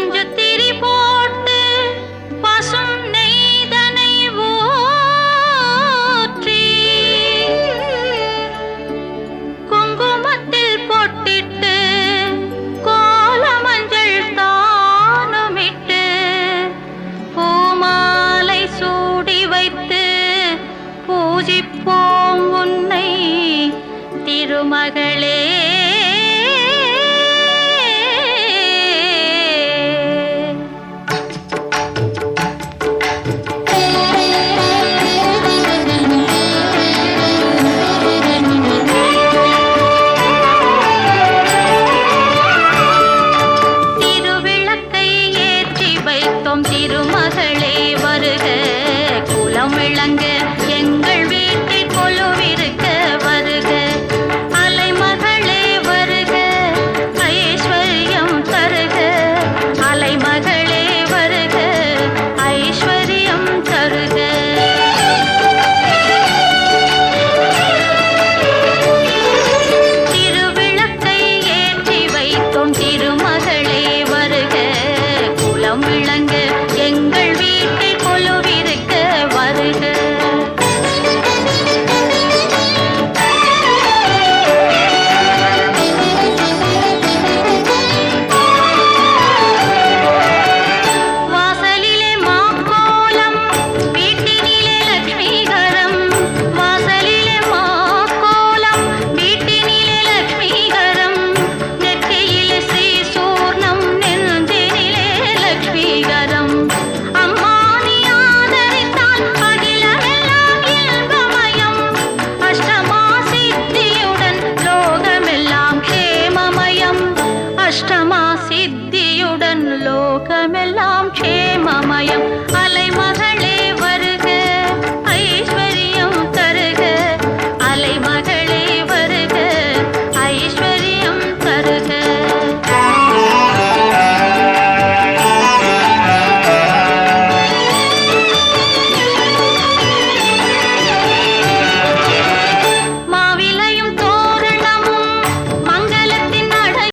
பஞ்சுத்திரி போட்டு பசும் நெய்தனை ஊற்றி குங்குமத்தில் பொட்டிட்டு கோல மஞ்சள் தானுமிட்டு பூமாலை சூடி வைத்து பூஜிப்போம் உன்னை திருமகளே. விளங்க